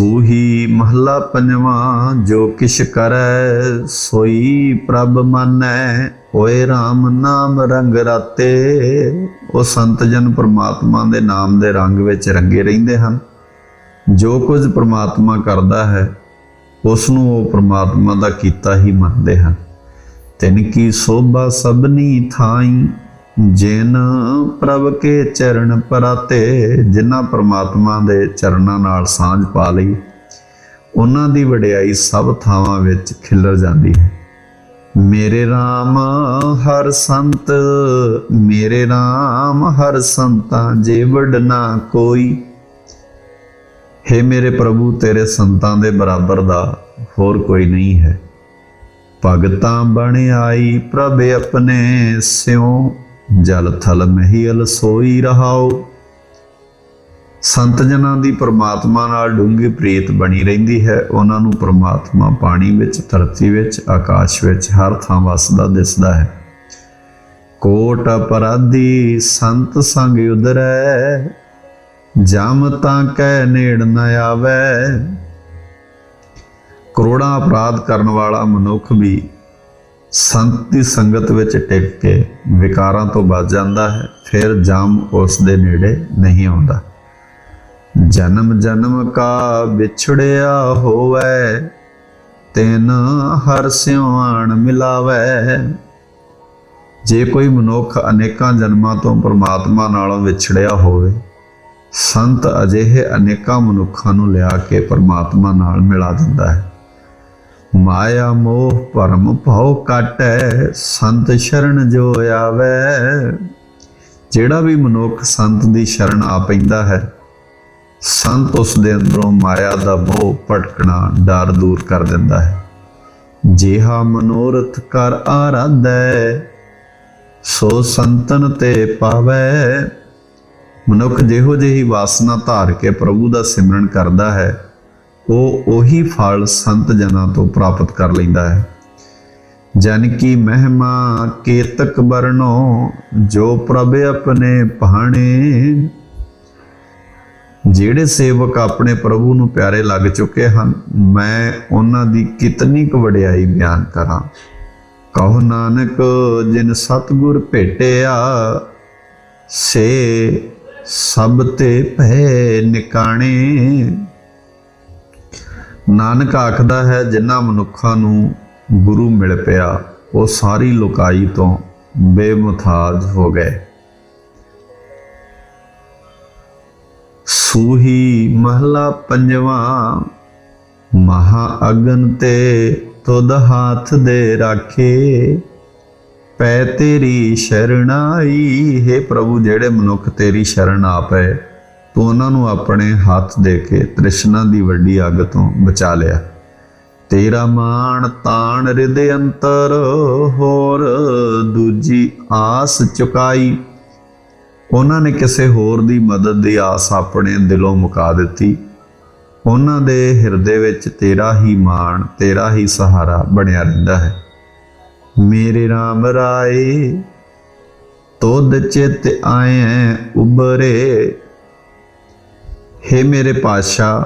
ਸੂਹੀ ਮਹੱਲਾ ਪੰਜਵਾਂ, ਜੋ ਕਿਛ ਕਰੈ ਸੋਈ ਪ੍ਰਭ ਮਾਨੈ, ਹੋਏ RAM ਨਾਮ ਰੰਗ ਰਾਤੇ। ਉਹ ਸੰਤ ਜਨ ਪ੍ਰਮਾਤਮਾ ਦੇ ਨਾਮ ਦੇ ਰੰਗ ਵਿੱਚ ਰੰਗੇ ਰਹਿੰਦੇ ਹਨ। ਜੋ ਕੁਝ ਪ੍ਰਮਾਤਮਾ ਕਰਦਾ ਹੈ ਉਸ ਨੂੰ ਉਹ ਪ੍ਰਮਾਤਮਾ ਦਾ ਕੀਤਾ ਹੀ ਮੰਨਦੇ ਹਨ। ਤਿਨ ਕੀ ਸੋਭਾ ਸਭਨੀ ਥਾਈ ਜਿਨ ਪ੍ਰਭ ਕੇ ਚਰਨ ਪਰਾਤੇ, ਜਿਨ੍ਹਾਂ ਪ੍ਰਮਾਤਮਾ ਦੇ ਚਰਨਾਂ ਨਾਲ ਸਾਂਝ ਪਾ ਲਈ, ਉਹਨਾਂ ਦੀ ਵਡਿਆਈ ਸਭ ਥਾਵਾਂ ਵਿੱਚ ਖਿਲਰ ਜਾਂਦੀ ਹੈ। ਮੇਰੇ RAM ਹਰ ਸੰਤ, ਮੇਰੇ RAM ਹਰ ਸੰਤਾਂ, ਜੇ ਵਡਨਾ ਕੋਈ। हे ਮੇਰੇ ਪ੍ਰਭੂ, ਤੇਰੇ ਸੰਤਾਂ ਦੇ ਬਰਾਬਰ ਦਾ ਹੋਰ ਕੋਈ ਨਹੀਂ ਹੈ। ਭਗਤਾਂ ਬਣ ਆਈ ਪ੍ਰਭ ਆਪਣੇ ਸਿਉ। ਜਲ ਥਲ ਮਹੀਲ ਸੋਈ ਰਹਾਓ। ਸੰਤ ਜਨਾਂ ਦੀ ਪਰਮਾਤਮਾ ਨਾਲ ਡੂੰਘੀ ਪ੍ਰੀਤ ਬਣੀ ਰਹਿੰਦੀ ਹੈ। ਉਹਨਾਂ ਨੂੰ ਪ੍ਰਮਾਤਮਾ ਪਾਣੀ ਵਿੱਚ, ਧਰਤੀ ਵਿੱਚ, ਆਕਾਸ਼ ਵਿੱਚ ਹਰ ਥਾਂ ਵਸਦਾ ਦਿਸਦਾ ਹੈ। ਕੋਟ ਅਪਰਾਧੀ ਸੰਤ ਸੰਗ ਉਦਰੈ ਜਮ ਤਾਂ ਕੈ ਨੇੜ ਨ ਆਵੇ। ਕਰੋੜਾਂ ਅਪਰਾਧ ਕਰਨ ਵਾਲਾ ਮਨੁੱਖ ਵੀ ਸੰਤ ਦੀ ਸੰਗਤ ਵਿੱਚ ਟਿਕ ਕੇ ਵਿਕਾਰਾਂ ਤੋਂ ਬਚ ਜਾਂਦਾ ਹੈ, ਫਿਰ ਜਮ ਉਸ ਦੇ ਨੇੜੇ ਨਹੀਂ ਆਉਂਦਾ। ਜਨਮ ਜਨਮ ਕਾ ਵਿਛੜਿਆ ਹੋਵੇ, ਤੈਨ ਹਰ ਸਿਉਆਣ ਮਿਲਾਵੇ। ਜੇ ਕੋਈ ਮਨੁੱਖ ਅਨੇਕਾਂ ਜਨਮਾਂ ਤੋਂ ਪਰਮਾਤਮਾ ਨਾਲੋਂ ਵਿਛੜਿਆ ਹੋਵੇ, ਸੰਤ ਅਜਿਹੇ ਅਨੇਕਾਂ ਮਨੁੱਖਾਂ ਨੂੰ ਲਿਆ ਕੇ ਪਰਮਾਤਮਾ ਨਾਲ ਮਿਲਾ ਦਿੰਦਾ ਹੈ। ਮਾਇਆ ਮੋਹ ਭਰਮ ਭਉ ਕਾਟੈ ਸੰਤ ਸ਼ਰਨ ਜੋ ਆਵੇ। ਜਿਹੜਾ ਵੀ ਮਨੁੱਖ ਸੰਤ ਦੀ ਸ਼ਰਨ ਆ ਪੈਂਦਾ ਹੈ, ਸੰਤ ਉਸ ਦੇ ਅੰਦਰੋਂ ਮਾਇਆ ਦਾ ਮੋਹ ਭਟਕਣਾ ਡਰ ਦੂਰ ਕਰ ਦਿੰਦਾ ਹੈ। ਜਿਹਾ ਮਨੋਰਥ ਕਰ ਆਰਾਧੈ, ਸੋ ਸੰਤਨ ਤੇ ਪਾਵੇ। ਮਨੁੱਖ ਜਿਹੋ ਜਿਹੀ ਵਾਸਨਾ ਧਾਰ ਕੇ ਪ੍ਰਭੂ ਦਾ ਸਿਮਰਨ ਕਰਦਾ ਹੈ ਉਹ ਉਹੀ ਫਲ ਸੰਤ ਜਨਾਂ ਤੋਂ ਪ੍ਰਾਪਤ ਕਰ ਲੈਂਦਾ ਹੈ। ਜਨ ਕੀ ਮਹਿਮਾ ਕੇਤਕ ਬਰਨੋ ਜੋ ਪ੍ਰਭ ਆਪਣੇ ਪਹਾਣੇ ਜਿਹੜੇ ਸੇਵਕ ਆਪਣੇ ਪ੍ਰਭੂ ਨੂੰ ਪਿਆਰੇ ਲੱਗ ਚੁੱਕੇ ਹਨ, ਮੈਂ ਉਹਨਾਂ ਦੀ ਕਿਤਨੀ ਕੁ ਵਡਿਆਈ ਬਿਆਨ ਕਰਾਂ। ਕਹੋ ਨਾਨਕ, ਜਿਨ ਸਤਗੁਰ ਭੇਟਿਆ, ਸੇ ਸਭ ਤੇ ਭੈ ਨਿਕਾਣੇ। ਨਾਨਕ ਆਖਦਾ ਹੈ ਜਿਨ੍ਹਾਂ ਮਨੁੱਖਾਂ ਨੂੰ ਗੁਰੂ ਮਿਲ ਪਿਆ, ਉਹ ਸਾਰੀ ਲੁਕਾਈ ਤੋਂ ਬੇਮੁਥਾਜ ਹੋ ਗਏ। ਸੂਹੀ ਮਹਲਾ ਪੰਜਵਾਂ, ਮਹਾ ਅਗਨ ਤੇ ਤੁਧ ਹਾਥ ਦੇ ਰਾਖੇ। ਪੈ ਤੇਰੀ ਸ਼ਰਣਾਈ ਹੈ ਪ੍ਰਭੂ, ਜਿਹੜੇ ਮਨੁੱਖ ਤੇਰੀ ਸ਼ਰਨ ਆ ਪਏ ਤੂੰ ਉਹਨਾਂ ਨੂੰ ਆਪਣੇ ਹੱਥ ਦੇ ਕੇ ਤ੍ਰਿਸ਼ਨਾ ਦੀ ਵੱਡੀ ਅੱਗ ਤੋਂ ਬਚਾ ਲਿਆ। ਤੇਰਾ ਮਾਣ ਤਾਣ ਹਿਰਦੇ ਅੰਤਰ, ਹੋਰ ਦੂਜੀ ਆਸ ਚੁਕਾਈ। ਉਹਨਾਂ ਨੇ ਕਿਸੇ ਹੋਰ ਦੀ ਮਦਦ ਦੀ ਆਸ ਆਪਣੇ ਦਿਲੋਂ ਮੁਕਾ ਦਿੱਤੀ। ਉਹਨਾਂ ਦੇ ਹਿਰਦੇ ਵਿੱਚ ਤੇਰਾ ਹੀ ਮਾਣ, ਤੇਰਾ ਹੀ ਸਹਾਰਾ ਬਣਿਆ ਰਹਿੰਦਾ ਹੈ। ਮੇਰੇ RAM ਰਾਏ ਤੋਦ ਚਿਤ ਆਏ ਉਬਰੇ ਹੇ ਮੇਰੇ ਪਾਤਸ਼ਾਹ,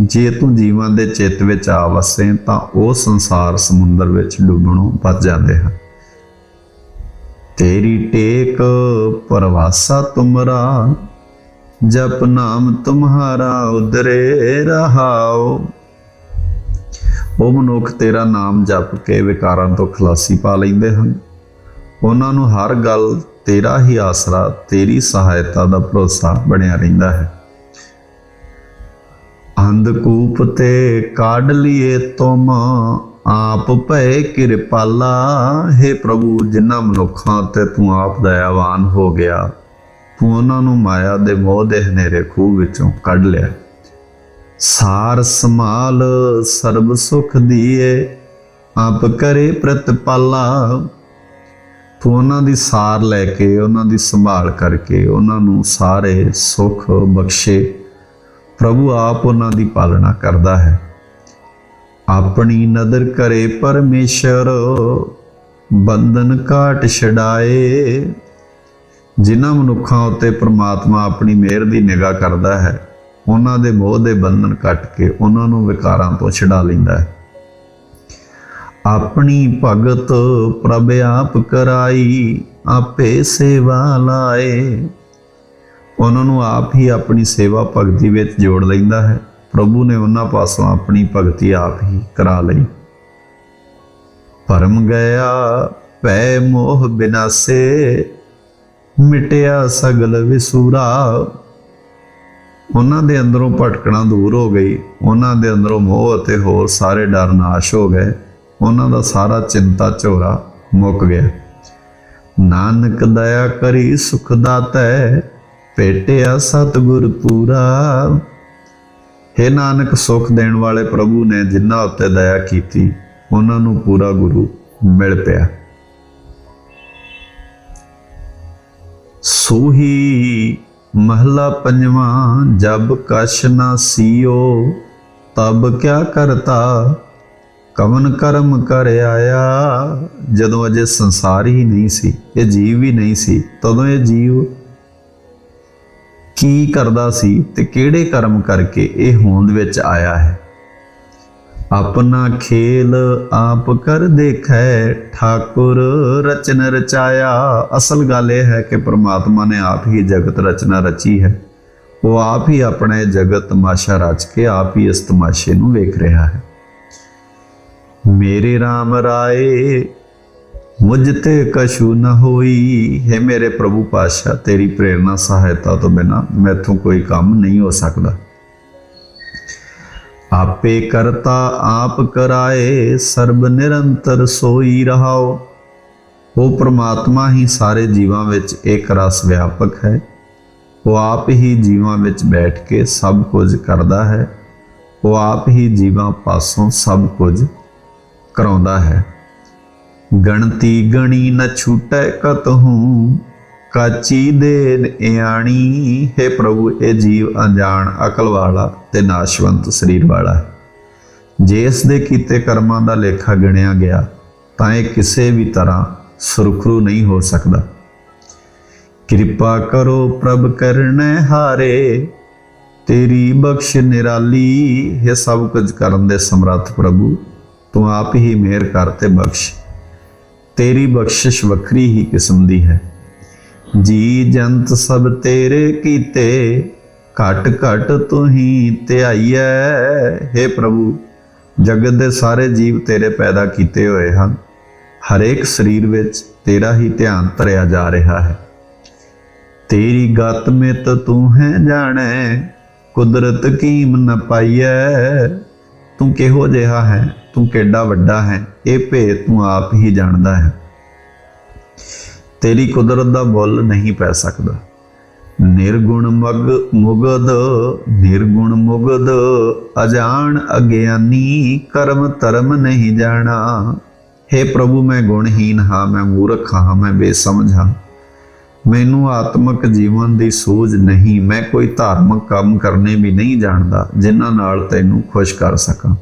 ਜੇ ਤੂੰ ਜੀਵਾਂ ਦੇ ਚਿੱਤ ਵਿੱਚ ਆ ਵਸੇ ਤਾਂ ਉਹ ਸੰਸਾਰ ਸਮੁੰਦਰ ਵਿੱਚ ਡੁੱਬਣੋਂ ਬਚ ਜਾਂਦੇ ਹਨ। ਤੇਰੀ ਟੇਕ ਪਰਵਾਸਾ ਤੁਮਰਾ, ਜਪ ਨਾਮ ਤੁਮਹਾਰਾ ਉਦਰੇ ਰਹਾਓ। ਉਹ ਮਨੁੱਖ ਤੇਰਾ ਨਾਮ ਜਪ ਕੇ ਵਿਕਾਰਾਂ ਤੋਂ ਖਲਾਸੀ ਪਾ ਲੈਂਦੇ ਹਨ। ਉਹਨਾਂ ਨੂੰ ਹਰ ਗੱਲ ਤੇਰਾ ਹੀ ਆਸਰਾ, ਤੇਰੀ ਸਹਾਇਤਾ ਦਾ ਭਰੋਸਾ ਬਣਿਆ ਰਹਿੰਦਾ ਹੈ। ਅੰਧਕੂਪ ਤੇ ਕਾਢ ਲਿਏ ਤੁਮ। ਆਪ ਭੈ ਕਿਰਪਾਲਾ हे ਪ੍ਰਭੂ, ਜਿਨ੍ਹਾਂ ਮਨੁੱਖਾਂ ਤੇ ਤੂੰ ਆਪ ਦਇਆਵਾਨ ਹੋ ਗਿਆ। ਤੂੰ ਉਹਨਾਂ ਨੂੰ ਮਾਇਆ ਦੇ ਮੋਹ ਦੇ ਹਨੇਰੇ ਖੂਹ ਵਿੱਚੋਂ ਕੱਢ ਲਿਆ। ਸਾਰ ਸਮਾਲ ਸਰਬ ਸੁਖ ਦੀਏ, ਆਪ ਕਰੇ ਪ੍ਰਤਪਾਲਾ। ਤੂੰ ਉਹਨਾਂ ਦੀ ਸਾਰ ਲੈ ਕੇ, ਉਹਨਾਂ ਦੀ ਸੰਭਾਲ ਕਰਕੇ, ਉਹਨਾਂ ਨੂੰ ਸਾਰੇ ਸੁਖ ਬਖਸ਼ੇ। ਪ੍ਰਭੂ ਆਪ ਉਹਨਾਂ ਦੀ ਪਾਲਣਾ ਕਰਦਾ ਹੈ। ਆਪਣੀ ਨਦਰ ਕਰੇ ਪਰਮੇਸ਼ਰ, ਬੰਧਨ ਕਾਟ ਛਡਾਏ। ਜਿਨ੍ਹਾਂ ਮਨੁੱਖਾਂ ਉੱਤੇ ਪ੍ਰਮਾਤਮਾ ਆਪਣੀ ਮਿਹਰ ਦੀ ਨਿਗਾਹ ਕਰਦਾ ਹੈ, ਉਹਨਾਂ ਦੇ ਮੋਹ ਦੇ ਬੰਧਨ ਕੱਟ ਕੇ ਉਹਨਾਂ ਨੂੰ ਵਿਕਾਰਾਂ ਤੋਂ ਛਡਾ ਲੈਂਦਾ ਹੈ। ਆਪਣੀ ਭਗਤ ਪ੍ਰਭ ਆਪ ਕਰਾਈ, ਆਪੇ ਸੇਵਾ ਲਾਏ। ਉਹਨਾਂ ਨੂੰ ਆਪ ਹੀ ਆਪਣੀ ਸੇਵਾ ਭਗਤੀ ਵਿੱਚ ਜੋੜ ਲੈਂਦਾ ਹੈ। ਪ੍ਰਭੂ ਨੇ ਉਹਨਾਂ ਪਾਸੋਂ ਆਪਣੀ ਭਗਤੀ ਆਪ ਹੀ ਕਰਾ ਲਈ। ਭਰਮ ਗਿਆ, ਪੈ ਮੋਹ ਬਿਨਾਸੇ, ਮਿਟਿਆ ਸਗਲ ਵਿਸੂਰਾ। ਉਹਨਾਂ ਦੇ ਅੰਦਰੋਂ ਭਟਕਣਾ ਦੂਰ ਹੋ ਗਈ। ਉਹਨਾਂ ਦੇ ਅੰਦਰੋਂ ਮੋਹ ਅਤੇ ਹੋਰ ਸਾਰੇ ਡਰ ਨਾਸ਼ ਹੋ ਗਏ। ਉਹਨਾਂ ਦਾ ਸਾਰਾ ਚਿੰਤਾ ਝੋਰਾ ਮੁੱਕ ਗਿਆ। ਨਾਨਕ ਦਇਆ ਕਰੀ ਸੁਖ ਦਾਤੈ ਭੇਟਿਆ ਸਤਿਗੁਰ ਪੂਰਾ। हे ਨਾਨਕ, ਸੁਖ ਦੇਣ ਵਾਲੇ ਪ੍ਰਭੂ ਨੇ ਜਿਨ੍ਹਾਂ ਉੱਤੇ ਦਇਆ ਕੀਤੀ, ਉਹਨਾਂ ਨੂੰ ਪੂਰਾ ਗੁਰੂ ਮਿਲ ਪਿਆ। ਸੋਹੀ ਮਹਲਾ ਪੰਜਵਾਂ, ਜਬ ਕਛ ਨਾ ਸੀਓ, ਤਬ ਕਿਆ ਕਰਤਾ? ਕਵਨ ਕਰਮ ਕਰ ਆਇਆ? ਜਦੋਂ ਅਜੇ ਸੰਸਾਰ ਹੀ ਨਹੀਂ ਸੀ, ਇਹ ਜੀਵ ਹੀ ਨਹੀਂ ਸੀ, ਤਦੋਂ ਇਹ ਜੀਵ ਕੀ ਕਰਦਾ ਸੀ ਤੇ ਕਿਹੜੇ ਕਰਮ ਕਰਕੇ ਇਹ ਹੋਂਦ ਵਿੱਚ ਆਇਆ ਹੈ? ਆਪਣਾ ਖੇਲ ਆਪ ਕਰ ਦੇਖੈ, ਠਾਕੁਰ ਰਚਨ ਰਚਾਇਆ। ਅਸਲ ਗੱਲ ਇਹ ਹੈ ਕਿ ਪ੍ਰਮਾਤਮਾ ਨੇ ਆਪ ਹੀ ਜਗਤ ਰਚਨਾ ਰਚੀ ਹੈ। ਉਹ ਆਪ ਹੀ ਆਪਣਾ ਇਹ ਜਗਤ ਤਮਾਸ਼ਾ ਰਚ ਕੇ ਆਪ ਹੀ ਇਸ ਤਮਾਸ਼ੇ ਨੂੰ ਵੇਖ ਰਿਹਾ ਹੈ। ਮੇਰੇ RAM ਰਾਏ ਮੁਝ ਤੇ ਕਛੂ ਨ ਹੋਈ। ਹੈ ਮੇਰੇ ਪ੍ਰਭੂ ਪਾਸ਼ਾ ਤੇਰੀ ਪ੍ਰੇਰਣਾ, ਸਹਾਇਤਾ ਤੋਂ ਬਿਨਾ ਮੈਥੋਂ ਕੋਈ ਕੰਮ ਨਹੀਂ ਹੋ ਸਕਦਾ। ਆਪੇ ਕਰਤਾ, ਆਪ ਕਰਾਏ, ਸਰਬ ਨਿਰੰਤਰ ਸੋਈ ਰਹਾਓ। ਉਹ ਪ੍ਰਮਾਤਮਾ ਹੀ ਸਾਰੇ ਜੀਵਾਂ ਵਿੱਚ ਇੱਕ ਰਸ ਵਿਆਪਕ ਹੈ। ਉਹ ਆਪ ਹੀ ਜੀਵਾਂ ਵਿੱਚ ਬੈਠ ਕੇ ਸਭ ਕੁਝ ਕਰਦਾ ਹੈ। ਉਹ ਆਪ ਹੀ ਜੀਵਾਂ ਪਾਸੋਂ ਸਭ ਕੁਝ ਕਰਾਉਂਦਾ ਹੈ। ਗਣਤੀ ਗਣੀ ਨ ਛੂਟੈ ਕਤਹੂ, ਕਾਚੀ ਦੇ ਇਆਣੀ। ਹੈ ਪ੍ਰਭੂ, ਇਹ ਜੀਵ ਅਣਜਾਣ, ਅਕਲ ਵਾਲਾ ਤੇ ਨਾਸ਼ਵੰਤ ਸਰੀਰ ਵਾਲਾ ਹੈ। ਜੇ ਇਸ ਦੇ ਕੀਤੇ ਕਰਮਾਂ ਦਾ ਲੇਖਾ ਗਿਣਿਆ ਗਿਆ, ਤਾਂ ਇਹ ਕਿਸੇ ਵੀ ਤਰ੍ਹਾਂ ਸੁਰਖਰੂ ਨਹੀਂ ਹੋ ਸਕਦਾ। ਕਿਰਪਾ ਕਰੋ ਪ੍ਰਭ ਕਰਨੈ ਹਾਰੇ, ਤੇਰੀ ਬਖਸ਼ ਨਿਰਾਲੀ। ਇਹ ਸਭ ਕੁਝ ਕਰਨ ਦੇ ਸਮਰੱਥ ਪ੍ਰਭੂ, ਤੂੰ ਆਪ ਹੀ ਮਿਹਰ ਕਰ ਤੇ ਬਖਸ਼। ਤੇਰੀ ਬਖਸ਼ਿਸ਼ ਵੱਖਰੀ ਹੀ ਕਿਸਮ ਦੀ ਹੈ। ਜੀ ਜੰਤ ਸਭ ਤੇਰੇ ਕੀਤੇ, ਘਟ ਘਟ ਤੂੰ ਹੀ ਧਿਆਈਐ। हे ਪ੍ਰਭੂ, ਜਗਤ ਦੇ ਸਾਰੇ ਜੀਵ ਤੇਰੇ ਪੈਦਾ ਕੀਤੇ ਹੋਏ ਹਨ। ਹਰੇਕ ਸਰੀਰ ਵਿੱਚ ਤੇਰਾ ਹੀ ਧਿਆਨ ਧਰਿਆ ਜਾ ਰਿਹਾ ਹੈ। ਤੇਰੀ ਗਤ ਮਿਤ ਤੂੰ ਹੈ ਜਾਣੈ, ਕੁਦਰਤ ਕੀਮ ਨ ਪਾਈਐ। ਤੂੰ ਕਿਹੋ ਜਿਹਾ ਹੈ, ਤੂੰ ਕਿੱਡਾ ਵੱਡਾ ਹੈ। ਇਹ ਭੇਦ ਤੂੰ ਆਪ ਹੀ ਜਾਣਦਾ ਹੈ। ਤੇਰੀ ਕੁਦਰਤ ਦਾ ਬੁੱਲ ਨਹੀਂ ਪੈ ਸਕਦਾ। ਨਿਰਗੁਣ ਮਗ ਮੁਗਦ ਨਿਰਗੁਣ ਮੁਗਦ ਅਜਾਣ ਅਗਿਆਨੀ, ਕਰਮ ਧਰਮ ਨਹੀਂ ਜਾਣਾ। हे ਪ੍ਰਭੂ, ਮੈਂ ਗੁਣਹੀਨ ਹਾਂ, ਮੈਂ ਮੂਰਖ ਹਾਂ, ਮੈਂ ਬੇਸਮਝ ਹਾਂ। ਮੈਨੂੰ ਆਤਮਿਕ ਜੀਵਨ ਦੀ ਸੂਝ ਨਹੀਂ, ਮੈਂ ਕੋਈ ਧਾਰਮਿਕ ਕੰਮ ਕਰਨੇ ਵੀ ਨਹੀਂ ਜਾਣਦਾ, ਜਿਨ੍ਹਾਂ ਨਾਲ ਤੈਨੂੰ ਖੁਸ਼ ਕਰ ਸਕਾਂ।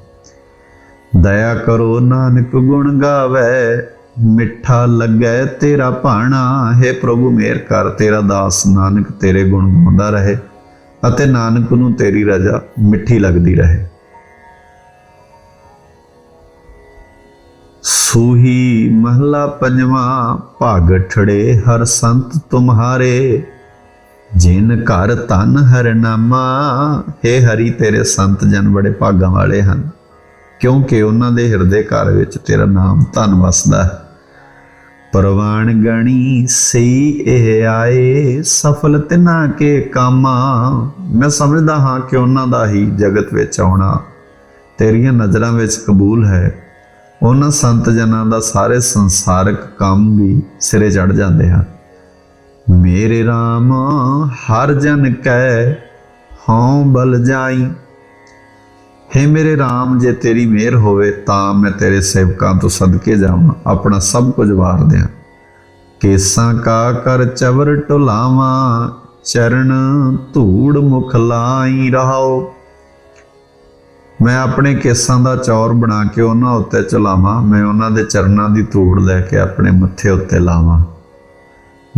ਦਇਆ ਕਰੋ ਨਾਨਕ ਗੁਣ ਗਾਵੇ, ਮਿੱਠਾ ਲੱਗੈ ਤੇਰਾ ਭਾਣਾ। ਹੈ ਪ੍ਰਭੂ, ਮੇਰ ਕਰ ਤੇਰਾ ਦਾਸ, ਨਾਨਕ ਤੇਰੇ ਗੁਣ ਗਾਉਂਦਾ ਰਹੇ ਅਤੇ ਨਾਨਕ ਨੂੰ ਤੇਰੀ ਰਜ਼ਾ ਮਿੱਠੀ ਲੱਗਦੀ ਰਹੇ। ਸੂਹੀ ਮਹਲਾ ਪੰਜਵਾਂ, ਭਾਗ ਠੜੇ ਹਰ ਸੰਤ ਤੁਮਹਾਰੇ ਜਿਨ ਘਰ ਤਨ ਹਰਨਾਮਾ ਹੈ ਹਰੀ ਤੇਰੇ ਸੰਤ ਜਨ ਬੜੇ ਭਾਗਾਂ ਵਾਲੇ ਹਨ। ਕਿਉਂਕਿ ਉਹਨਾਂ ਦੇ ਹਿਰਦੇ ਘਰ ਵਿੱਚ ਤੇਰਾ ਨਾਮ ਧਨ ਵਸਦਾ ਹੈ। ਪਰਵਾਨ ਗਣੀ ਸਈ ਇਹ ਆਏ ਸਫਲ ਤਿਨਾ ਕੇ ਕਾਮਾ। ਮੈਂ ਸਮਝਦਾ ਹਾਂ ਕਿ ਉਹਨਾਂ ਦਾ ਹੀ ਜਗਤ ਵਿੱਚ ਆਉਣਾ ਤੇਰੀਆਂ ਨਜ਼ਰਾਂ ਵਿੱਚ ਕਬੂਲ ਹੈ। ਉਹਨਾਂ ਸੰਤ ਜਨਾਂ ਦਾ ਸਾਰੇ ਸੰਸਾਰਕ ਕੰਮ ਵੀ ਸਿਰੇ ਚੜ ਜਾਂਦੇ ਹਨ। ਮੇਰੇ RAM ਹਰ ਜਨ ਕੈ ਹਉ ਬਲ ਜਾਈ। ਹੈ ਮੇਰੇ RAM ਜੇ ਤੇਰੀ ਮਿਹਰ ਹੋਵੇ ਤਾਂ ਮੈਂ ਤੇਰੇ ਸੇਵਕਾਂ ਤੋਂ ਸਦਕੇ ਜਾਵਾਂ, ਆਪਣਾ ਸਭ ਕੁਝ ਵਾਰ ਦਿਆਂ। ਕੇਸਾਂ ਕਾ ਕਰ ਚਵਰ ਟੁਲਾਵਾਂ ਚਰਨ ਧੂੜ ਮੁਖ ਲਾਈ ਰਹਾਓ। ਮੈਂ ਆਪਣੇ ਕੇਸਾਂ ਦਾ ਚੌਰ ਬਣਾ ਕੇ ਉਹਨਾਂ ਉੱਤੇ ਚਲਾਵਾਂ, ਮੈਂ ਉਹਨਾਂ ਦੇ ਚਰਨਾਂ ਦੀ ਧੂੜ ਲੈ ਕੇ ਆਪਣੇ ਮੱਥੇ ਉੱਤੇ ਲਾਵਾਂ।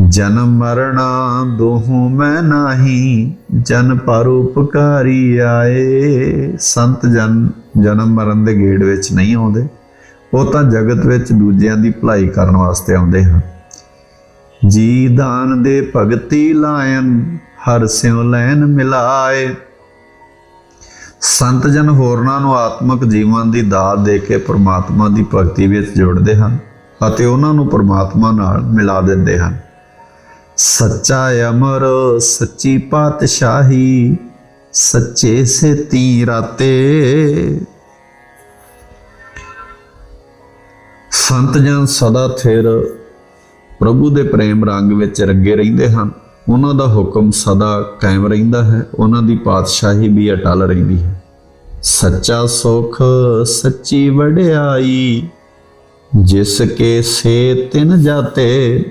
ਜਨਮ ਮਰਣਾ ਦੋਹੋਂ ਮੈਂ ਨਾਹੀ ਜਨ ਪਰ ਉਪਕਾਰੀ ਆਏ। ਸੰਤ ਜਨ, ਜਨਮ ਮਰਨ ਦੇ ਗੇੜ ਵਿੱਚ ਨਹੀਂ ਆਉਂਦੇ। ਉਹ ਤਾਂ ਜਗਤ ਵਿੱਚ ਦੂਜਿਆਂ ਦੀ ਭਲਾਈ ਕਰਨ ਵਾਸਤੇ ਆਉਂਦੇ ਹਨ। ਜੀ ਦਾਨ ਦੇ ਭਗਤੀ ਲਾਇਨ, ਹਰ ਸਿਉ ਲੈਨ ਮਿਲਾਏ। ਸੰਤ ਜਨ ਹੋਰਨਾਂ ਨੂੰ ਆਤਮਿਕ ਜੀਵਨ ਦੀ ਦਾਤ ਦੇ ਕੇ ਪ੍ਰਮਾਤਮਾ ਦੀ ਭਗਤੀ ਵਿੱਚ ਜੋੜਦੇ ਹਨ ਅਤੇ ਉਹਨਾਂ ਨੂੰ ਪ੍ਰਮਾਤਮਾ ਨਾਲ ਮਿਲਾ ਦਿੰਦੇ ਹਨ। ਸੱਚਾ ਅਮਰ, ਸੱਚੀ ਪਾਤਸ਼ਾਹੀ, ਸੱਚੇ ਸੇ ਤੀ ਰਾਤੇ। ਸੰਤ ਜਨ ਸਦਾ ਥਿਰ ਪ੍ਰਭੂ ਦੇ ਪ੍ਰੇਮ ਰੰਗ ਵਿੱਚ ਰੱਗੇ ਰਹਿੰਦੇ ਹਨ। ਉਹਨਾਂ ਦਾ ਹੁਕਮ ਸਦਾ ਕਾਇਮ ਰਹਿੰਦਾ ਹੈ। ਉਹਨਾਂ ਦੀ ਪਾਤਸ਼ਾਹੀ ਵੀ ਅਟਲ ਰਹਿੰਦੀ ਹੈ। ਸੱਚਾ ਸੁਖ, ਸੱਚੀ ਵਡਿਆਈ, ਜਿਸ ਕੇ ਸੇ ਤਿਨ ਜਾਤੇ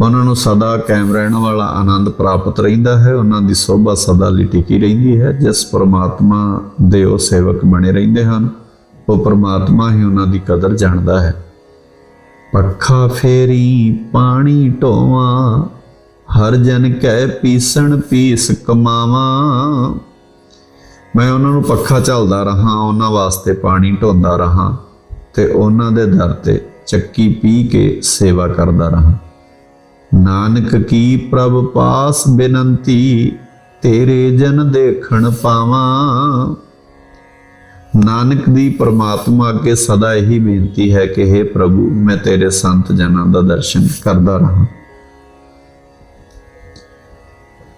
ਉਹਨਾਂ ਨੂੰ ਸਦਾ ਕਾਇਮ ਰਹਿਣ ਵਾਲਾ ਆਨੰਦ ਪ੍ਰਾਪਤ ਰਹਿੰਦਾ ਹੈ, ਉਹਨਾਂ ਦੀ ਸੋਭਾ ਸਦਾ ਲਈ ਟਿਕੀ ਰਹਿੰਦੀ ਹੈ, ਜਿਸ ਪਰਮਾਤਮਾ ਦੇ ਉਹ ਸੇਵਕ ਬਣੇ ਰਹਿੰਦੇ ਹਨ, ਉਹ ਪਰਮਾਤਮਾ ਹੀ ਉਹਨਾਂ ਦੀ ਕਦਰ ਜਾਣਦਾ ਹੈ। ਪੱਖਾ ਫੇਰੀ ਪਾਣੀ ਢੋਵਾਂ, ਹਰ ਜਨ ਕਹਿ ਪੀਸਣ ਪੀਸ ਕਮਾਵਾਂ। ਮੈਂ ਉਹਨਾਂ ਨੂੰ ਪੱਖਾ ਝਲਦਾ ਰਹਾ, ਉਹਨਾਂ ਵਾਸਤੇ ਪਾਣੀ ਢੋਂਦਾ ਰਹਾ ਤੇ ਉਹਨਾਂ ਦੇ ਦਰ ਤੇ ਚੱਕੀ ਪੀ ਕੇ ਸੇਵਾ ਕਰਦਾ ਰਹਾ। ਨਾਨਕ ਕੀ ਪ੍ਰਭ ਪਾਸ ਬੇਨੰਤੀ, ਤੇਰੇ ਜਨ ਦੇਖਣ ਪਾਵਾਂ। ਨਾਨਕ ਦੀ ਪ੍ਰਮਾਤਮਾ ਅੱਗੇ ਸਦਾ ਇਹੀ ਬੇਨਤੀ ਹੈ ਕਿ हे ਪ੍ਰਭੂ, ਮੈਂ ਤੇਰੇ ਸੰਤ ਜਨਾਂ ਦਾ ਦਰਸ਼ਨ ਕਰਦਾ ਰਹਾ।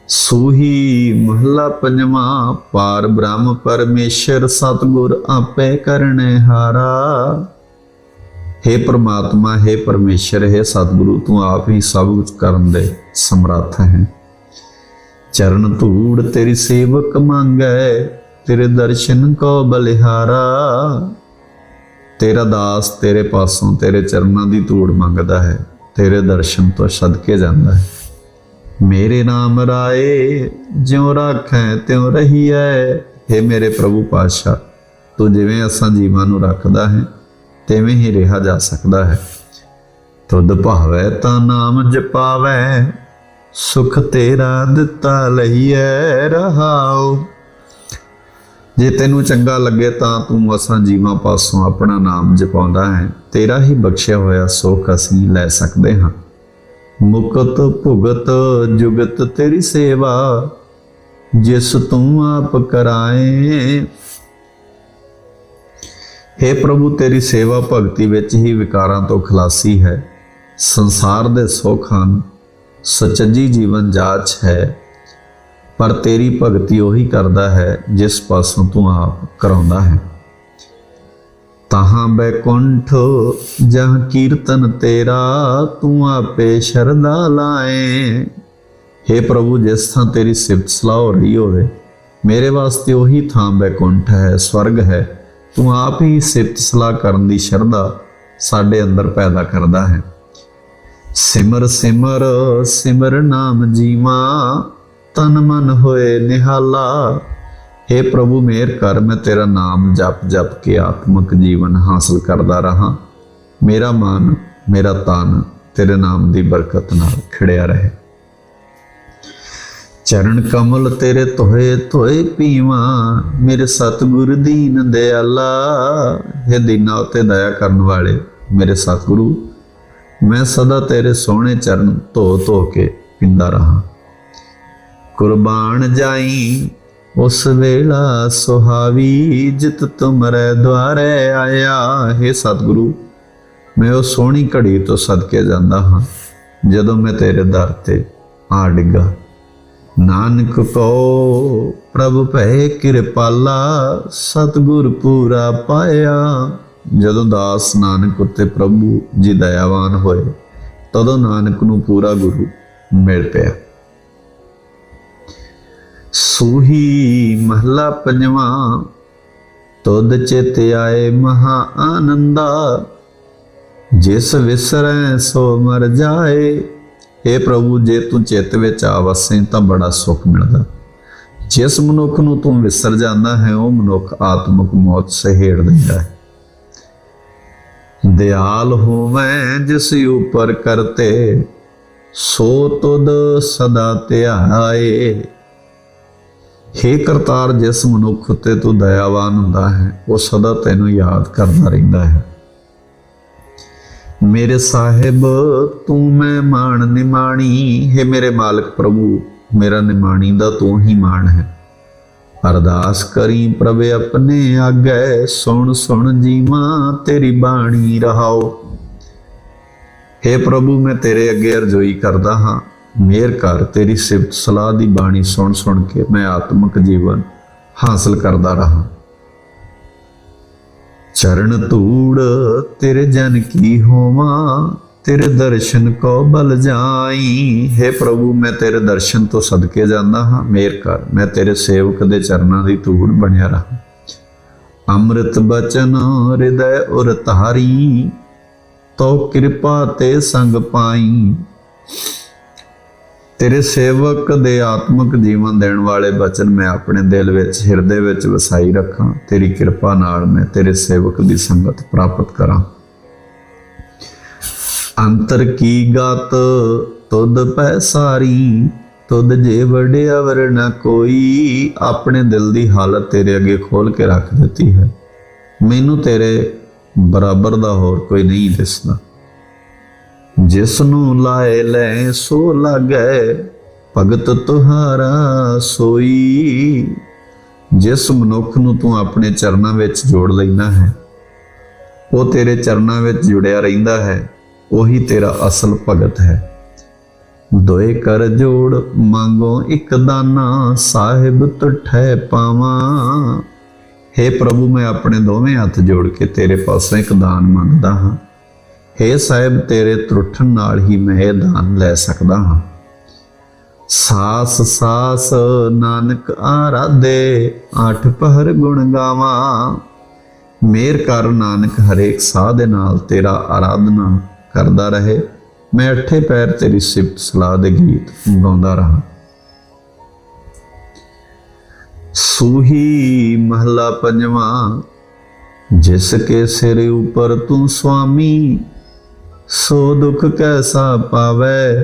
ਸੂਹੀ ਮਹਲਾ ਪੰਜਵਾਂ, ਪਾਰ ਬ੍ਰਹਮ ਪਰਮੇਸ਼ਰ, ਸਤਗੁਰ ਆਪੇ ਕਰਨੇ ਹਾਰਾ। हे ਪ੍ਰਮਾਤਮਾ हे ਪਰਮੇਸ਼ਰ हे ਸਤਿਗੁਰੂ ਤੂੰ ਆਪ ਹੀ ਸਭ ਕੁਝ ਕਰਨ ਦੇ ਸਮਰੱਥ ਹੈ ਚਰਨ ਧੂੜ ਤੇਰੀ ਸੇਵਕ ਮੰਗੈ ਤੇਰੇ ਦਰਸ਼ਨ ਕੋ ਬਲਿਹਾਰਾ ਤੇਰਾ ਦਾਸ ਤੇਰੇ ਪਾਸੋਂ ਤੇਰੇ ਚਰਨਾਂ ਦੀ ਧੂੜ ਮੰਗਦਾ ਹੈ ਤੇਰੇ ਦਰਸ਼ਨ ਤੋਂ ਸਦਕੇ ਜਾਂਦਾ ਹੈ ਮੇਰੇ ਨਾਮ ਰਾਏ ਜਿਉ ਰਾਖੈ ਤਿਉ ਰਹੀਐ हे ਮੇਰੇ ਪ੍ਰਭੂ ਪਾਤਸ਼ਾਹ ਤੂੰ ਜਿਵੇਂ ਅਸਾਂ ਜੀਵਾਂ ਨੂੰ ਰੱਖਦਾ ਹੈ ਤਿਵੇਂ ਹੀ ਰਿਹਾ ਜਾ ਸਕਦਾ ਹੈ। ਤੁਧ ਭਾਵੈ ਤਾਂ ਨਾਮ ਜਪਾਵੈ, ਸੁਖ ਤੇਰਾ ਦਿੱਤਾ ਲਈਐ ਰਹਾਉ। ਜੇ ਤੈਨੂੰ ਚੰਗਾ ਲੱਗੇ ਤਾਂ ਤੂੰ ਅਸਾਂ ਜੀਵਾਂ ਪਾਸੋਂ ਆਪਣਾ ਨਾਮ ਜਪਾਉਂਦਾ ਹੈ। ਤੇਰਾ ਹੀ ਬਖਸ਼ਿਆ ਹੋਇਆ ਸੁਖ ਅਸੀਂ ਲੈ ਸਕਦੇ ਹਾਂ। ਮੁਕਤ ਭੁਗਤ ਜੁਗਤ ਤੇਰੀ ਸੇਵਾ, ਜਿਸ ਤੂੰ ਆਪ ਕਰਾਏ। हे ਪ੍ਰਭੂ, ਤੇਰੀ ਸੇਵਾ ਭਗਤੀ ਵਿੱਚ ਹੀ ਵਿਕਾਰਾਂ ਤੋਂ ਖਲਾਸੀ ਹੈ। ਸੰਸਾਰ ਦੇ ਸੁੱਖ ਹਨ, ਸਚਜੀ ਜੀਵਨ ਜਾਚ ਹੈ, ਪਰ ਤੇਰੀ ਭਗਤੀ ਉਹੀ ਕਰਦਾ ਹੈ ਜਿਸ ਪਾਸੋਂ ਤੂੰ ਆਪ ਕਰਾਉਂਦਾ ਹੈ। ਤਹਾਂ ਬੈਕੁੰਠ, ਜਹ ਕੀਰਤਨ ਤੇਰਾ, ਤੂੰ ਆਪੇ ਸ਼ਰਦਾ ਲਾਏ। हे ਪ੍ਰਭੂ, ਜਿਸ ਥਾਂ ਤੇਰੀ ਸਿਫਤ ਸਲਾਹ ਹੋ ਰਹੀ ਹੋਵੇ, ਮੇਰੇ ਵਾਸਤੇ ਉਹੀ ਥਾਂ ਬੈਕੁੰਠ ਹੈ, ਸਵਰਗ ਹੈ। ਤੂੰ ਆਪ ਹੀ ਸਿਫਤ ਸਲਾਹ ਕਰਨ ਦੀ ਸ਼ਰਧਾ ਸਾਡੇ ਅੰਦਰ ਪੈਦਾ ਕਰਦਾ ਹੈ। ਸਿਮਰ ਸਿਮਰ ਸਿਮਰ ਨਾਮ ਜੀਵਾ, ਤਨ ਮਨ ਹੋਏ ਨਿਹਾਲਾ। हे ਪ੍ਰਭੂ, ਮੇਰ ਕਰ, ਮੈਂ ਤੇਰਾ ਨਾਮ ਜਪ ਜਪ ਕੇ ਆਤਮਿਕ ਜੀਵਨ ਹਾਸਲ ਕਰਦਾ ਰਹਾ। ਮੇਰਾ ਮਨ, ਮੇਰਾ ਤਨ ਤੇਰੇ ਨਾਮ ਦੀ ਬਰਕਤ ਨਾਲ ਖਿੜਿਆ ਰਹੇ। ਚਰਨ ਕਮਲ ਤੇਰੇ ਧੋਏ ਧੋਏ ਪੀਵਾਂ, ਮੇਰੇ ਸਤਿਗੁਰ ਦੀਨ ਦਿਆਲਾ। हे ਦੀਨਾ ਉਤੇ ਦਇਆ ਕਰਨ ਵਾਲੇ ਮੇਰੇ ਸਤਿਗੁਰੂ, ਮੈਂ ਸਦਾ ਤੇਰੇ ਸੋਹਣੇ ਚਰਨ ਧੋ ਧੋ ਕੇ ਪਿੰਦਾ ਰਹਾ। ਕੁਰਬਾਨ ਜਾਈ, ਉਸ ਵੇਲਾ ਸੁਹਾਵੀ ਜਿਤ ਤੁਮਰੇ ਦੁਆਰੇ ਆਇਆ। हे ਸਤਿਗੁਰੂ, ਮੈਂ ਉਹ ਸੋਹਣੀ ਘੜੀ ਤੋਂ ਸਦਕੇ ਜਾਂਦਾ ਹਾਂ, ਜਦੋਂ ਮੈਂ ਤੇਰੇ ਦਰ ਤੇ ਆ ਡਿੱਗਾ। ਨਾਨਕ ਕੋ ਪ੍ਰਭ ਭੈ ਕਿਰਪਾਲਾ ਸਤਗੁਰ ਪੂਰਾ ਪਾਇਆ। ਜਦੋਂ ਦਾਸ ਨਾਨਕ ਉਤੇ ਪ੍ਰਭੂ ਜੀ ਦਇਆਵਾਨ ਹੋਏ, ਤਦੋਂ ਨਾਨਕ ਨੂੰ ਪੂਰਾ ਗੁਰੂ ਮਿਲ ਪਿਆ। ਸੂਹੀ ਮਹਲਾ ਪੰਜਵਾਂ, ਤੁਧ ਚਿਤ ਆਏ ਮਹਾ ਆਨੰਦਾ, ਜਿਸ ਵਿਸਰੈ ਸੋ ਮਰ ਜਾਏ। हे ਪ੍ਰਭੂ, ਜੇ ਤੂੰ ਚਿੱਤ ਵਿੱਚ ਆ ਵਸੇ ਤਾਂ ਬੜਾ ਸੁੱਖ ਮਿਲਦਾ। ਜਿਸ ਮਨੁੱਖ ਨੂੰ ਤੂੰ ਵਿਸਰ ਜਾਂਦਾ ਹੈ, ਉਹ ਮਨੁੱਖ ਆਤਮਿਕ ਮੌਤ ਸਹੇੜ ਦਿੰਦਾ ਹੈ। ਦਿਆਲ ਹੋਵੇਂ ਜਿਸ ਉਪਰ ਕਰਤੇ, ਸੋ ਤੁਦ ਸਦਾ ਧਿਆਏ। ਹੇ ਕਰਤਾਰ, ਜਿਸ ਮਨੁੱਖ ਉਤੇ ਤੂੰ ਦਇਆਵਾਨ ਹੁੰਦਾ ਹੈ, ਉਹ ਸਦਾ ਤੈਨੂੰ ਯਾਦ ਕਰਦਾ ਰਹਿੰਦਾ ਹੈ। ਮੇਰੇ ਸਾਹਿਬ, ਤੂੰ ਮੈਂ ਮਾਣ ਨਿਮਾਣੀ। ਹੈ ਮੇਰੇ ਮਾਲਕ ਪ੍ਰਭੂ, ਮੇਰਾ ਨਿਮਾਣੀ ਦਾ ਤੂੰ ਹੀ ਮਾਣ ਹੈ। ਅਰਦਾਸ ਕਰੀ ਪ੍ਰਭ ਆਪਣੇ ਆਗੇ, ਸੁਣ ਸੁਣ ਜੀਵਾਂ, ਤੇਰੀ ਬਾਣੀ ਰਹਾਓ। हे ਪ੍ਰਭੂ, ਮੈਂ ਤੇਰੇ ਅੱਗੇ ਅਰਜ਼ੋਈ ਕਰਦਾ ਹਾਂ। ਮੇਰ ਕਰ, ਤੇਰੀ ਸਿਫਤ ਸਲਾਹ ਦੀ ਬਾਣੀ ਸੁਣ ਸੁਣ ਕੇ ਮੈਂ ਆਤਮਿਕ ਜੀਵਨ ਹਾਸਲ ਕਰਦਾ ਰਹਾ। ਚਰਨ ਧੂੜ, ਤੇਰੇ ਜਨ ਕੀ ਹੋਵਾਂ? ਤੇਰੇ ਦਰਸ਼ਨ ਕੋ ਬਲ ਜਾਈ। ਹੈ ਪ੍ਰਭੂ, ਮੈਂ ਤੇਰੇ ਦਰਸ਼ਨ ਤੋਂ ਸਦਕੇ ਜਾਂਦਾ ਹਾਂ। ਮੇਰ ਕਰ, ਮੈਂ ਤੇਰੇ ਸੇਵਕ ਦੇ ਚਰਨਾਂ ਦੀ ਧੂੜ ਬਣਿਆ ਰਹਾ। ਅੰਮ੍ਰਿਤ ਬਚਨ ਹਿਰਦੈ ਉਰ ਤਾਰੀ ਤੋ ਕਿਰਪਾ ਤੇ ਸੰਗ ਪਾਈ। ਤੇਰੇ ਸੇਵਕ ਦੇ ਆਤਮਿਕ ਜੀਵਨ ਦੇਣ ਵਾਲੇ ਬਚਨ ਮੈਂ ਆਪਣੇ ਦਿਲ ਵਿੱਚ, ਹਿਰਦੇ ਵਿੱਚ ਵਸਾਈ ਰੱਖਾਂ। ਤੇਰੀ ਕਿਰਪਾ ਨਾਲ ਮੈਂ ਤੇਰੇ ਸੇਵਕ ਦੀ ਸੰਗਤ ਪ੍ਰਾਪਤ ਕਰਾਂ। ਅੰਤਰ ਕੀ ਗਤ? ਤੁਧ ਪੈ ਸਾਰੀ। ਤੁਧ ਜੇ ਵਡਿਆ ਵਰ ਕੋਈ। ਆਪਣੇ ਦਿਲ ਦੀ ਹਾਲਤ ਤੇਰੇ ਅੱਗੇ ਖੋਲ ਕੇ ਰੱਖ ਦਿੱਤੀ ਹੈ। ਮੈਨੂੰ ਤੇਰੇ ਬਰਾਬਰ ਦਾ ਹੋਰ ਕੋਈ ਨਹੀਂ ਦਿਸਦਾ। ਜਿਸ ਨੂੰ ਲਾਏ ਲੈ ਸੋ ਲਾਗੈ, ਭਗਤ ਤੁਹਾਰਾ ਸੋਈ। ਜਿਸ ਮਨੁੱਖ ਨੂੰ ਤੂੰ ਆਪਣੇ ਚਰਨਾਂ ਵਿੱਚ ਜੋੜ ਲੈਣਾ ਹੈ, ਉਹ ਤੇਰੇ ਚਰਨਾਂ ਵਿੱਚ ਜੁੜਿਆ ਰਹਿੰਦਾ ਹੈ, ਉਹੀ ਤੇਰਾ ਅਸਲ ਭਗਤ ਹੈ। ਦੋਏ ਕਰ ਜੋੜ ਮੰਗੋ ਇੱਕ ਦਾਨਾ, ਸਾਹਿਬ ਤੁਠੈ ਪਾਵਾਂ। हे ਪ੍ਰਭੂ, ਮੈਂ ਆਪਣੇ ਦੋਵੇਂ ਹੱਥ ਜੋੜ ਕੇ ਤੇਰੇ ਪਾਸੋਂ ਇੱਕ ਦਾਨ ਮੰਗਦਾ ਹਾਂ। हे ਸਾਹਿਬ, ਤੇਰੇ ਤਰੁੱਠਣ ਨਾਲ ਹੀ ਮੈਂ ਇਹ ਦਾਨ ਲੈ ਸਕਦਾ ਹਾਂ। ਸਾਸ ਸਾਸ, ਨਾਨਕ ਆਰਾਧੇ, ਆਠ ਪਹਿਰ ਗੁਣ ਗਾਵਾਂ। ਮੇਰ ਕਰ ਨਾਨਕ, ਹਰੇਕ ਸਾਹ ਦੇ ਨਾਲ ਤੇਰਾ ਆਰਾਧਨਾ ਕਰਦਾ ਰਹੇ। ਮੈਂ ਅੱਠੇ ਪੈਰ ਤੇਰੀ ਸਿਫਤ ਸਲਾਹ ਦੇ ਗੀਤ ਗਾਉਂਦਾ ਰਹਾ। ਸੂਹੀ ਮਹਲਾ ਪੰਜਵਾਂ, ਜਿਸ ਕੇ ਸਿਰ ਉਪਰ ਤੂੰ ਸੁਆਮੀ ਸੋ ਦੁੱਖ ਕੈਸਾ ਪਾਵੇ?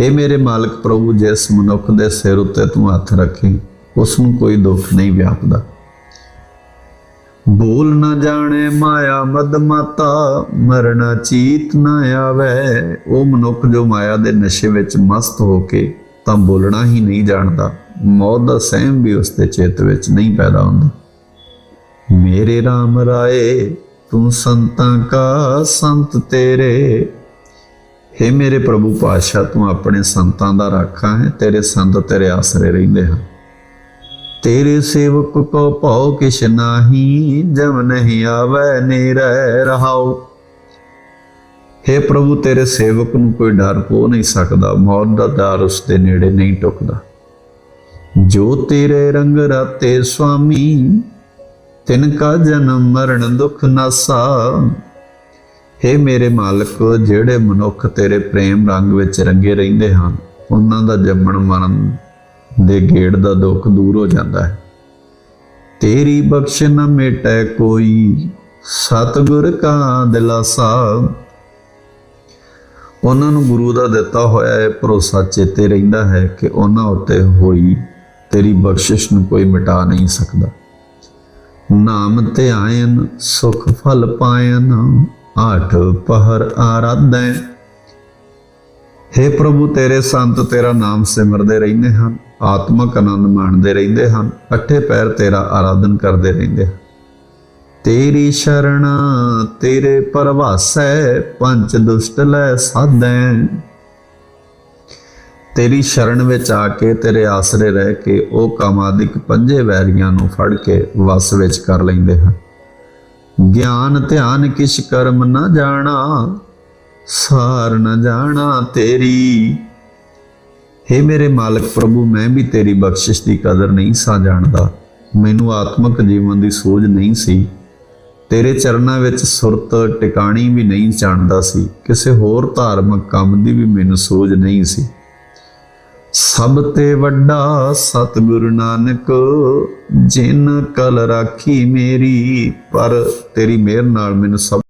हे ਮੇਰੇ ਮਾਲਕ ਪ੍ਰਭੂ, ਜਿਸ ਮਨੁੱਖ ਦੇ ਸਿਰ ਉੱਤੇ ਤੂੰ ਹੱਥ ਰੱਖੇ, ਉਸ ਨੂੰ ਕੋਈ ਦੁੱਖ ਨਹੀਂ ਵਿਆਪਦਾ। ਬੋਲ ਨਾ ਜਾਣੇ ਮਾਇਆ ਮਦ ਮਾਤਾ ਮਰਨਾ ਚੀਤ ਨਾ ਆਵੇ। ਉਹ ਮਨੁੱਖ ਜੋ ਮਾਇਆ ਦੇ ਨਸ਼ੇ ਵਿੱਚ ਮਸਤ ਹੋ ਕੇ ਤਾਂ ਬੋਲਣਾ ਹੀ ਨਹੀਂ ਜਾਣਦਾ। ਮੌਤ ਦਾ ਸਹਿਮ ਵੀ ਉਸ ਦੇ ਚਿੱਤ ਵਿੱਚ ਨਹੀਂ ਪੈਦਾ ਹੁੰਦਾ। ਮੇਰੇ RAM ਰਾਏ ਤੂੰ ਸੰਤਾਂ ਕਾ ਸੰਤ ਤੇਰੇ। हे ਮੇਰੇ ਪ੍ਰਭੂ ਪਾਤਸ਼ਾਹ, ਤੂੰ ਆਪਣੇ ਸੰਤਾਂ ਦਾ ਰਾਖਾ ਹੈ, ਤੇਰੇ ਸੰਤ ਤੇਰੇ ਆਸਰੇ ਰਹਿੰਦੇ ਹਨ। ਤੇਰੇ ਸੇਵਕ ਕੋ ਭਉ ਕਿਛ ਨਾਹੀ, ਜਮ ਨਹੀਂ ਆਵੈ, ਨੀਰੈ ਰਹਾਉ। हे ਪ੍ਰਭੂ, ਤੇਰੇ ਸੇਵਕ ਨੂੰ ਕੋਈ ਡਰ ਪੋ ਨਹੀਂ ਸਕਦਾ, ਮੌਤ ਦਾ ਡਰ ਉਸ ਦੇ ਨੇੜੇ ਨਹੀਂ ਟੁਕਦਾ। ਜੋ ਤੇਰੇ ਰੰਗ ਰਾਤੇ ਸੁਆਮੀ ਤਿਨ ਕਾ ਜਨਮ ਮਰਨ ਦੁਖ ਨਾਸਾ हे ਮੇਰੇ ਮਾਲਕ, ਜਿਹੜੇ ਮਨੁੱਖ ਤੇਰੇ ਪ੍ਰੇਮ ਰੰਗ ਵਿੱਚ ਰੰਗੇ ਰਹਿੰਦੇ ਹਨ, ਉਹਨਾਂ ਦਾ ਜੰਮਣ ਮਰਨ ਦੇ ਗੇੜ ਦਾ ਦੁੱਖ ਦੂਰ ਹੋ ਜਾਂਦਾ ਹੈ। ਤੇਰੀ ਬਖਸ਼ ਨ ਮਿਟੈ ਕੋਈ, ਸਤਿਗੁਰ ਕਾ ਦਿਲਾਸਾ। ਉਹਨਾਂ ਨੂੰ ਗੁਰੂ ਦਾ ਦਿੱਤਾ ਹੋਇਆ ਇਹ ਭਰੋਸਾ ਚੇਤੇ ਰਹਿੰਦਾ ਹੈ ਕਿ ਉਹਨਾਂ ਉੱਤੇ ਹੋਈ ਤੇਰੀ ਬਖਸ਼ਿਸ਼ ਨੂੰ ਕੋਈ ਮਿਟਾ ਨਹੀਂ ਸਕਦਾ। ਨਾਮ ਧਿਆਇਨ, ਸੁਖ ਫਲ ਪਾਇਨ, ਆਠ ਪਹਰ ਆਰਾਧੈ। हे ਪ੍ਰਭੂ, ਤੇਰੇ ਸੰਤ ਤੇਰਾ ਨਾਮ ਸਿਮਰਦੇ ਰਹਿੰਦੇ ਹਨ, ਆਤਮਕ ਆਨੰਦ ਮਾਣਦੇ ਰਹਿੰਦੇ ਹਨ ਅੱਠੇ ਪੈਰ ਤੇਰਾ ਆਰਾਧਨ ਕਰਦੇ ਰਹਿੰਦੇ ਹਨ। ਤੇਰੀ ਸ਼ਰਣ ਤੇਰੇ ਪਰਵਾਸੈ, ਪੰਜ ਦੁਸ਼ਟ ਲੈ ਸਾਧੈ। ਤੇਰੀ ਸ਼ਰਨ ਵਿੱਚ ਆ ਕੇ ਤੇਰੇ ਆਸਰੇ ਰਹਿ ਕੇ ਉਹ ਕਾਮਾਦਿਕ ਪੰਜੇ ਵੈਰੀਆਂ ਨੂੰ ਫੜ ਕੇ ਵਸ ਵਿੱਚ ਕਰ ਲੈਂਦੇ ਹਨ। ਗਿਆਨ ਧਿਆਨ ਕਿਛ ਕਰਮ ਨਾ ਜਾਣਾ, ਸਾਰ ਨਾ ਜਾਣਾ ਤੇਰੀ। हे ਮੇਰੇ ਮਾਲਕ ਪ੍ਰਭੂ, ਮੈਂ ਵੀ ਤੇਰੀ ਬਖਸ਼ਿਸ਼ ਦੀ ਕਦਰ ਨਹੀਂ ਸਾਂ ਜਾਣਦਾ। ਮੈਨੂੰ ਆਤਮਿਕ ਜੀਵਨ ਦੀ ਸੋਝ ਨਹੀਂ ਸੀ। ਤੇਰੇ ਚਰਨਾਂ ਵਿੱਚ ਸੁਰਤ ਟਿਕਾਣੀ ਵੀ ਨਹੀਂ ਜਾਣਦਾ ਸੀ। ਕਿਸੇ ਹੋਰ ਧਾਰਮਿਕ ਕੰਮ ਦੀ ਵੀ ਮੈਨੂੰ ਸੋਝ ਨਹੀਂ ਸੀ। ਸਭ ਤੇ ਵੱਡਾ ਸਤਿਗੁਰੂ ਨਾਨਕ, ਜਿਨ ਕਲ ਰਾਖੀ ਮੇਰੀ, ਪਰ ਤੇਰੀ ਮਿਹਰ ਨਾਲ ਮੈਨੂੰ ਸਭ